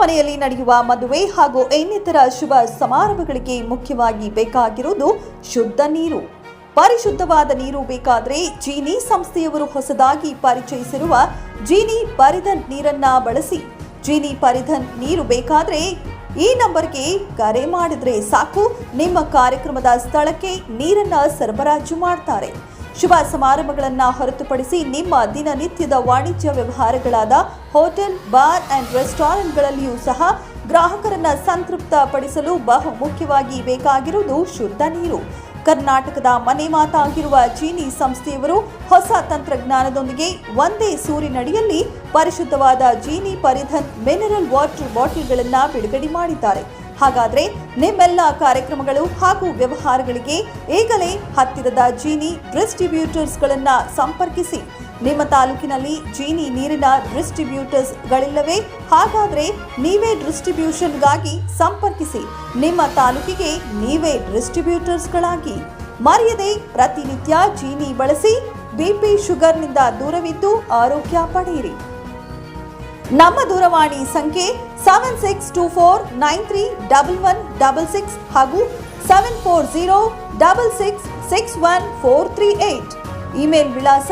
ಮನೆಯಲ್ಲಿ ನಡೆಯುವ ಮದುವೆ ಹಾಗೂ ಇನ್ನಿತರ ಶುಭ ಸಮಾರಂಭಗಳಿಗೆ ಮುಖ್ಯವಾಗಿ ಬೇಕಾಗಿರುವುದು ಶುದ್ಧ ನೀರು. ಪರಿಶುದ್ಧವಾದ ನೀರು ಬೇಕಾದರೆ ಜೀನಿ ಸಂಸ್ಥೆಯವರು ಹೊಸದಾಗಿ ಪರಿಚಯಿಸಿರುವ ಜೀನಿ ಪರಿಧನ್ ನೀರನ್ನ ಬಳಸಿ. ಜೀನಿ ಪರಿಧನ್ ನೀರು ಬೇಕಾದರೆ ಈ ನಂಬರ್ಗೆ ಕರೆ ಮಾಡಿದರೆ ಸಾಕು. ನಿಮ್ಮ ಕಾರ್ಯಕ್ರಮದ ಸ್ಥಳಕ್ಕೆ ನೀರನ್ನ ಸರಬರಾಜು ಮಾಡ್ತಾರೆ. ಶುಭ ಸಮಾರಂಭಗಳನ್ನು ಹೊರತುಪಡಿಸಿ ನಿಮ್ಮ ದಿನನಿತ್ಯದ ವಾಣಿಜ್ಯ ವ್ಯವಹಾರಗಳಾದ ಹೋಟೆಲ್, ಬಾರ್ ಅಂಡ್ ರೆಸ್ಟೋರೆಂಟ್ಗಳಲ್ಲಿಯೂ ಸಹ ಗ್ರಾಹಕರನ್ನು ಸಂತೃಪ್ತಪಡಿಸಲು ಬಹು ಮುಖ್ಯವಾಗಿ ಬೇಕಾಗಿರುವುದು ಶುದ್ಧ ನೀರು. ಕರ್ನಾಟಕದ ಮನೆ ಮಾತಾಗಿರುವ ಚೀನಿ ಸಂಸ್ಥೆಯವರು ಹೊಸ ತಂತ್ರಜ್ಞಾನದೊಂದಿಗೆ ಒಂದೇ ಸೂರಿನಡಿಯಲ್ಲಿ ಪರಿಶುದ್ಧವಾದ ಜೀನಿ ಪರಿಧನ್ ಮಿನರಲ್ ವಾಟರ್ ಬಾಟಲ್ಗಳನ್ನು ಬಿಡುಗಡೆ ಮಾಡಿದ್ದಾರೆ. ಹಾಗಾದ್ರೆ ನಿಮ್ಮೆಲ್ಲ ಕಾರ್ಯಕ್ರಮಗಳು ಹಾಗೂ ವ್ಯವಹಾರಗಳಿಗೆ ಈಗಲೇ ಹತ್ತಿರದ ಜೀನಿ ಡಿಸ್ಟ್ರಿಬ್ಯೂಟರ್ಸ್ಗಳನ್ನ ಸಂಪರ್ಕಿಸಿ. ನಿಮ್ಮ ತಾಲೂಕಿನಲ್ಲಿ ಜೀನಿ ನೀರಿನ ಡಿಸ್ಟ್ರಿಬ್ಯೂಟರ್ಸ್ಗಳಿಲ್ಲವೇ? ಹಾಗಾದ್ರೆ ನೀವೇ ಡಿಸ್ಟ್ರಿಬ್ಯೂಷನ್ಗಾಗಿ ಸಂಪರ್ಕಿಸಿ. ನಿಮ್ಮ ತಾಲೂಕಿಗೆ ನೀವೇ ಡಿಸ್ಟ್ರಿಬ್ಯೂಟರ್ಸ್ಗಳಾಗಿ. ಮರೆಯದೆ ಪ್ರತಿನಿತ್ಯ ಜೀನಿ ಬಳಸಿ ಬಿಪಿ ಶುಗರ್ನಿಂದ ದೂರವಿದ್ದು ಆರೋಗ್ಯ ಪಡೆಯಿರಿ. ನಮ್ಮ ದೂರವಾಣಿ ಸಂಖ್ಯೆ seven six two four nine three double one double six ಹಾಗೂ seven four zero double six six one four three eight email ವಿಳಾಸ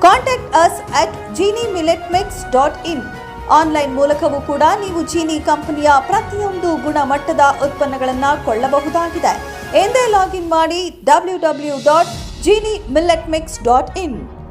contact us at Jeeni millet mix dot in online ಮೂಲಕವೂ ಕೂಡ ನೀವು ಜೀನಿ ಕಂಪನಿಯ ಪ್ರತಿಯೊಂದು ಗುಣಮಟ್ಟದ ಉತ್ಪನ್ನಗಳನ್ನು ಕೊಳ್ಳಬಹುದಾಗಿದೆ. ಎಂದೇ ಲಾಗಿನ್ ಮಾಡಿ W W dot Jeeni millet mix dot in